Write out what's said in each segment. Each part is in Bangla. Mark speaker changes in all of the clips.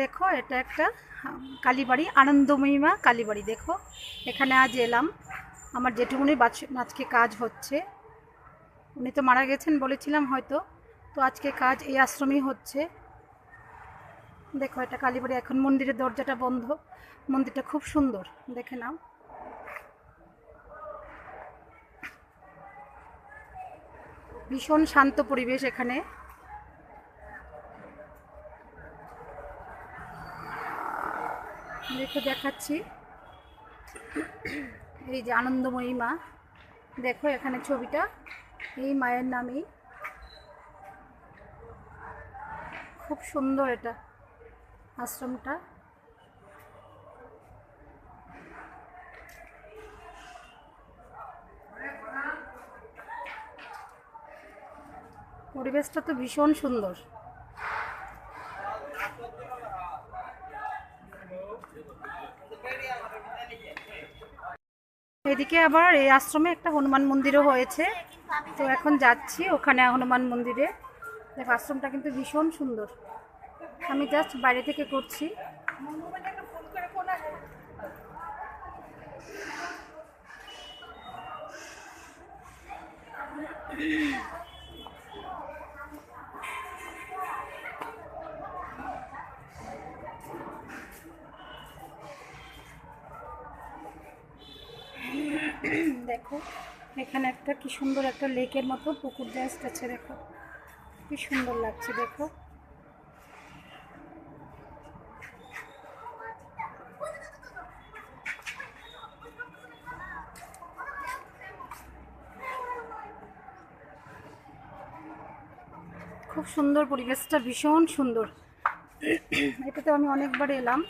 Speaker 1: দেখো, এটা একটা কালীবাড়ি, আনন্দময়ীমা কালীবাড়ি, দেখো। এখানে আজ এলাম। আমার জেঠুমনির আজকে কাজ হচ্ছে। উনি তো মারা গেছেন বলেছিলাম হয়তো। তো আজকে কাজ এই আশ্রমেই হচ্ছে। দেখো, এটা কালীবাড়ি। এখন মন্দিরের দরজাটা বন্ধ। মন্দিরটা খুব সুন্দর। দেখে নাও। ভীষণ শান্ত পরিবেশ এখানে। দেখো দেখাচ্ছি। এই যে আনন্দময়ী মা। দেখো এখানে ছবিটা। এই মায়ের নামেই। খুব সুন্দর এটা আশ্রমটা। পরিবেশটা তো ভীষণ সুন্দর। এদিকে আবার এই আশ্রমে একটা হনুমান মন্দিরও হয়েছে। তো এখন যাচ্ছি ওখানে হনুমান মন্দিরে। দেখ, আশ্রমটা কিন্তু ভীষণ সুন্দর। আমি জাস্ট বাইরে থেকে করছি। দেখো, এখানে একটা কি সুন্দর একটা লেকের মতো পুকুর জাস্ট আছে, দেখো। কি সুন্দর লাগছে, দেখো। খুব সুন্দর পরিবেশটা, ভীষণ সুন্দর। এটাতে আমি অনেকবার এলাম।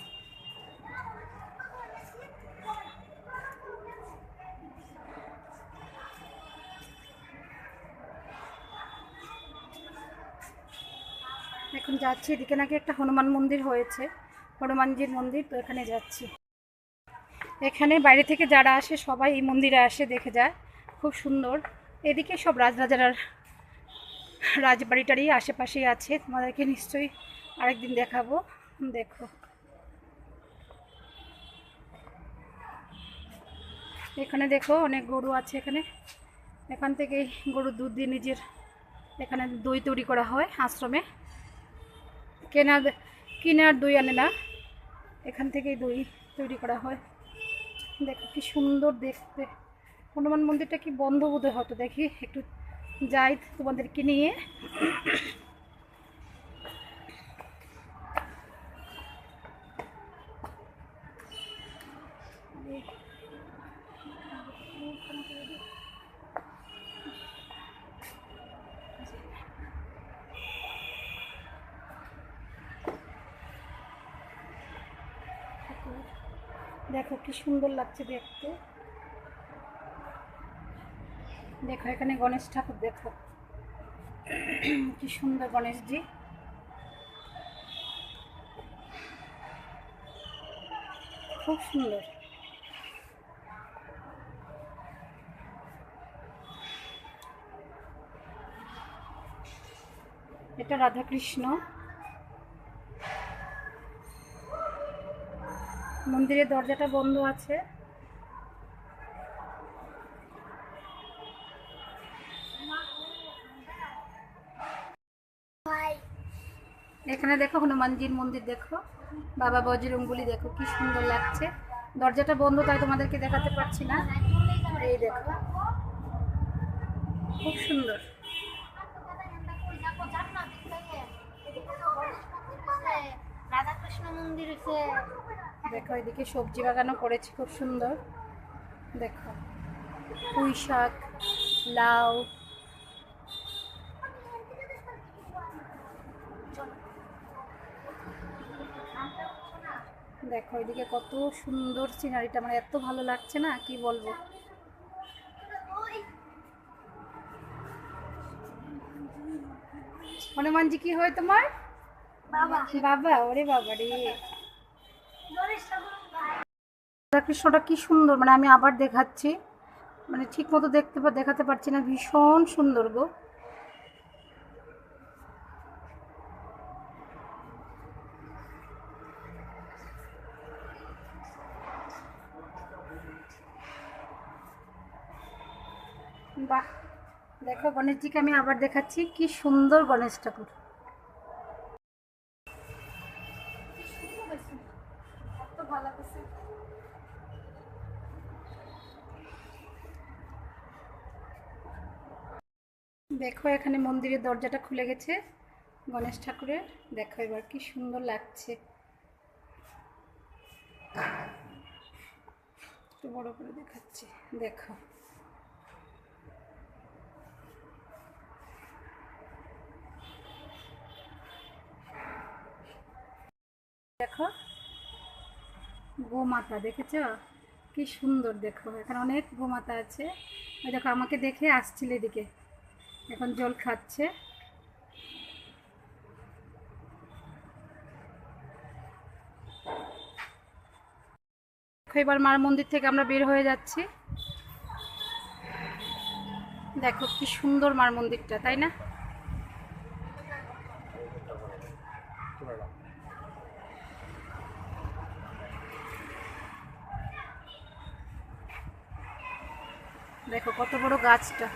Speaker 1: এখন যাচ্ছি, এদিকে নাকি একটা হনুমান মন্দির হয়েছে। হনুমানজির মন্দির, তো এখানে যাচ্ছি। এখানে বাইরে থেকে যারা আসে, সবাই এই মন্দিরে আসে, দেখে যায়। খুব সুন্দর। এদিকে সব রাজরাজার, রাজবাড়িটারই আশেপাশেই আছে। তোমাদেরকে নিশ্চয়ই আরেকদিন দেখাবো। দেখো। এখানে দেখো অনেক গরু আছে এখানে। এখান থেকেই গরুর দুধ দিয়ে নিজের এখানে দই তৈরি করা হয় আশ্রমে। কেনার কিনার দই আনে না। এখান থেকেই দই তৈরি করা হয়। দেখো, কি সুন্দর দেখতে। হনুমান মন্দিরটা কি বন্ধ বোধহয় হয়তো দেখি, একটু যাই তোমাদেরকে নিয়ে। দেখো কি সুন্দর লাগছে দেখতে। দেখো এখানে গণেশ ঠাকুর, দেখো। কি সুন্দর গণেশজি। খুব সুন্দর। এটা রাধাকৃষ্ণ। মন্দিরের দরজাটা বন্ধ আছে। এখানে দেখো হনুমানজির মন্দির দেখো, বাবা বজরঙ্গুলি দেখো কি সুন্দর লাগছে। দরজাটা বন্ধ, তাই তোমাদেরকে দেখাতে পারছি না। এই দেখো, খুব সুন্দর।
Speaker 2: রাধাকৃষ্ণ মন্দির হচ্ছে।
Speaker 1: দেখো এদিকে সবজি বাগানও করেছি খুব সুন্দর। দেখো পুঁই শাক লাউ। দেখো এদিকে কত সুন্দর সিনারিটা আমার এত ভালো লাগছে না কি বলব? হনুমানজি কি হয় তোমার?
Speaker 2: বাবা।
Speaker 1: বাবা ওরে বাবা রে রাধাকৃষ্ণটা কি সুন্দর মানে আমি আবার দেখাচ্ছি। মানে ঠিক মতো দেখতে দেখাতে পারছি না, ভীষণ সুন্দর গো। বাহ, দেখো গণেশজিকে আমি আবার দেখাচ্ছি, কি সুন্দর গণেশ ঠাকুর। দেখো, এখানে মন্দিরের দরজাটা খুলে গেছে। গণেশ ঠাকুরের। দেখো এবার কি সুন্দর লাগছে। একটু বড় করে দেখাচ্ছি। দেখো। দেখো গোমাতা, দেখেছ? কি সুন্দর দেখো। এখানে অনেক গোমাতা আছে। ওই দেখো, আমাকে দেখে আসছিল এদিকে। এখন জল খাচ্ছে। এবার মার মন্দির থেকে আমরা বের হয়ে যাচ্ছি। দেখো, কি সুন্দর মার মন্দিরটা, তাই না? দেখো কত বড় গাছটা।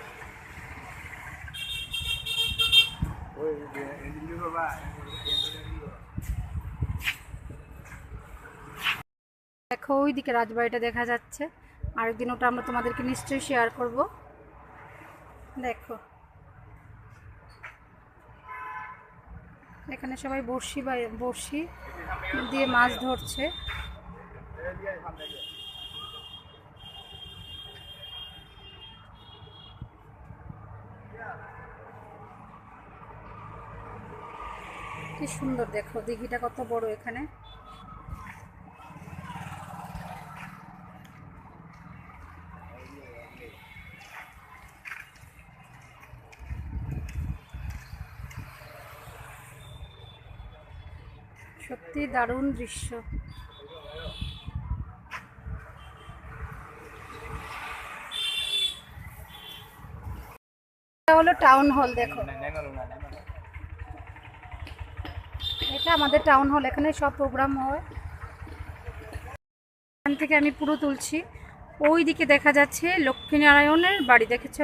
Speaker 1: দেখো ওইদিকে রাজবাড়িটা দেখা যাচ্ছে। আরেকদিন ওটা আমরা তোমাদেরকে নিশ্চয়ই শেয়ার করব। দেখো। এখানে সবাই বড়শি বা বড়শি দিয়ে মাছ ধরছে। কি সুন্দর দেখো দিঘিটা কত বড় এখানে। সত্যি দারুণ দৃশ্য। হলো টাউন হল দেখো এটা আমাদের টাউন হল এখানে সব প্রোগ্রাম হয়। এখান থেকে আমি পুরো তুলছি। ওই দিকে দেখা যাচ্ছে লক্ষ্মীনারায়ণের বাড়ি, দেখেছ?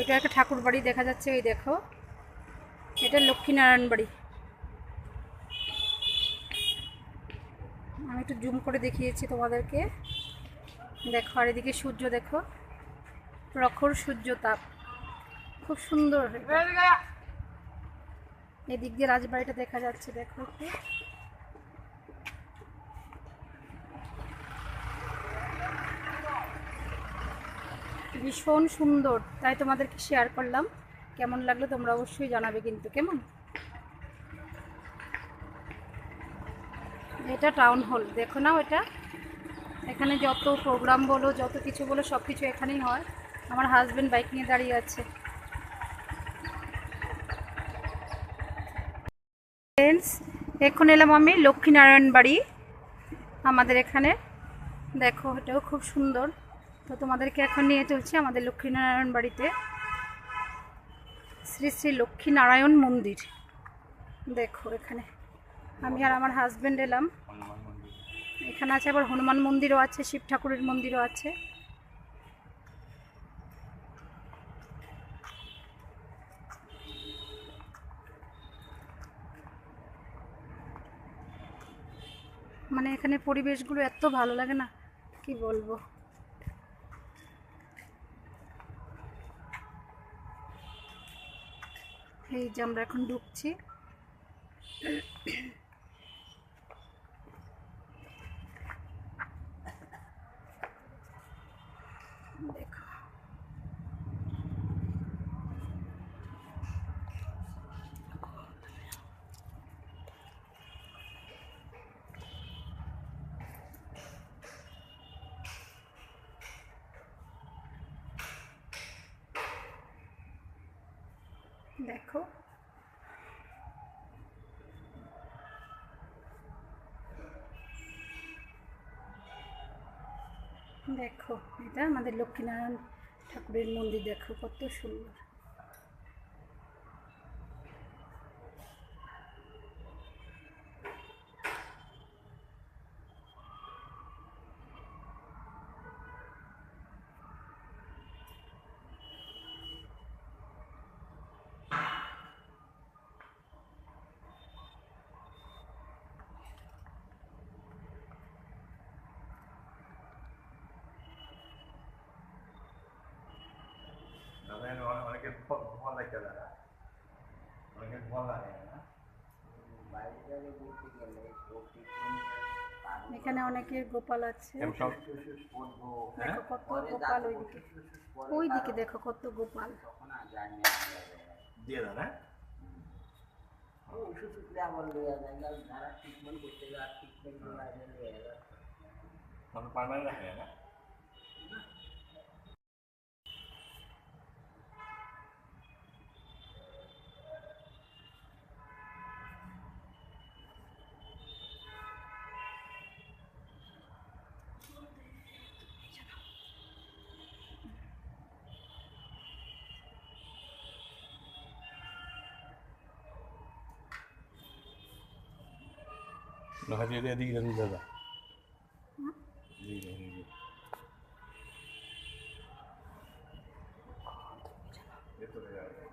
Speaker 1: এটা একটা ঠাকুর বাড়ি দেখা যাচ্ছে ওই দেখো। এটা লক্ষ্মীনারায়ণ বাড়ি। আমি একটু জুম করে দেখিয়েছি তোমাদেরকে। দেখো, আর এদিকে সূর্য, দেখো। প্রখর সূর্য তাপ। খুব সুন্দর এদিক দিয়ে রাজবাড়িটা দেখা যাচ্ছে, দেখো। একটু ভীষণ সুন্দর। তাই তোমাদেরকে শেয়ার করলাম। কেমন লাগল তোমরা অবশ্যই জানাবে কিন্তু, কেমন? এটা টাউন হল দেখো না ওটা এখানে যত প্রোগ্রাম বলো, যত কিছু বলো সব কিছু এখানেই হয়। আমার হাজব্যান্ড বাইক নিয়ে দাঁড়িয়ে আছে। ফ্রেন্ডস এখন এলাম আমি লক্ষ্মীনারায়ণ বাড়ি। আমাদের এখানে, দেখো, এটাও খুব সুন্দর। তো তোমাদেরকে এখন নিয়ে চলছি আমাদের লক্ষ্মীনারায়ণ বাড়িতে। শ্রী শ্রী লক্ষ্মীনারায়ণ মন্দির। দেখো, এখানে আমি আর আমার হাজবেন্ড এলাম। এখানে আছে আবার হনুমান মন্দিরও আছে, শিব ঠাকুরের মন্দিরও আছে। মানে এখানে পরিবেশগুলো এত ভালো লাগে না কি বলব? এই যে আমরা এখন ঢুকছি দেখো দেখো। দেখো এটা আমাদের লক্ষ্মীনারায়ণ ঠাকুরের মন্দির দেখো কত সুন্দর।
Speaker 2: দাদা অনেকে ঘুমা লাগে না
Speaker 1: এখানে অনেকের গোপাল আছে।
Speaker 2: এম সব হ্যাঁ?
Speaker 1: দেখো কত গোপাল ওইদিকে। ওইদিকে দেখো কত গোপাল।
Speaker 2: দিয়ে দাদা মানে পার্মানেন্ট রাখে না দেখা যায়। এদিকে ভেতরে যাবে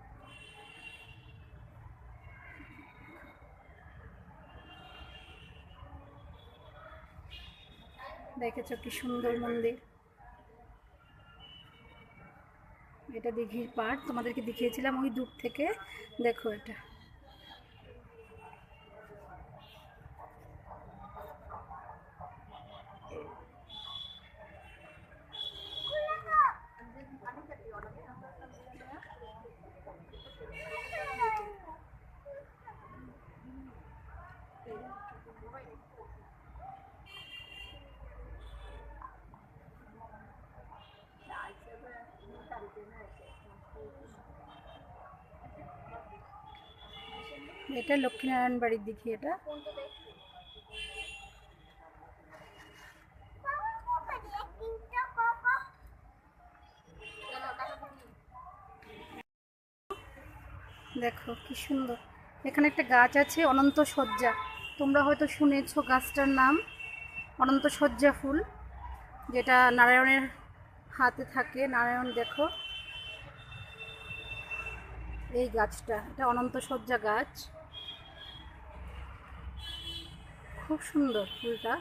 Speaker 1: দেখেছ কি সুন্দর মন্দির? এটা দিঘির পাড়, তোমাদেরকে দেখিয়েছিলাম ওই দূর থেকে। দেখো এটা। এটা লক্ষ্মীনারায়ণ বাড়ির দিকে এটা। দেখো কি সুন্দর। এখানে একটা গাছ আছে, অনন্ত সজ্জা তোমরা হয়তো শুনেছো গাছটার নাম, অনন্ত সজ্জা ফুল, যেটা নারায়ণের হাতে থাকে। নারায়ণ, দেখো। এই গাছটা, এটা অনন্ত সজ্জা গাছ। খুব সুন্দর ফুলটা।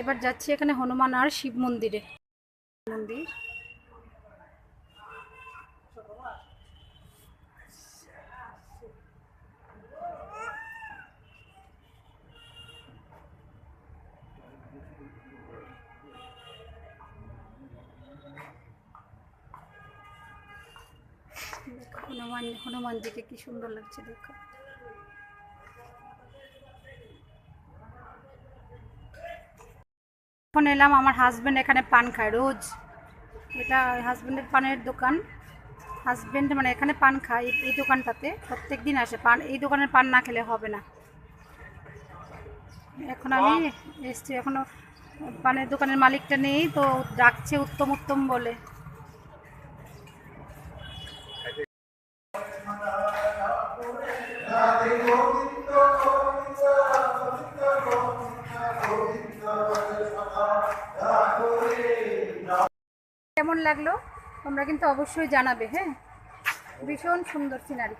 Speaker 1: এবার যাচ্ছি এখানে হনুমান আর শিব মন্দিরে। মন্দির। হনুমান হনুমানজিকে কি সুন্দর লাগছে দেখো। এখন এলাম আমার হাজব্যান্ড এখানে পান খায়, রোজ। এটা হাজব্যান্ডের পানের দোকান। হাজবেন্ড মানে এখানে পান খায় এই- দোকানটাতে প্রত্যেক দিন আসে। পান এই দোকানের পান না খেলে হবে না। এখন আমি এসছি, এখনও পানের দোকানের মালিকটা নেই, তো ডাকছে উত্তম উত্তম বলে। লাগল। তোমরা কিন্তু অবশ্যই জানাবে হ্যাঁ? ভীষণ সুন্দর সিনারি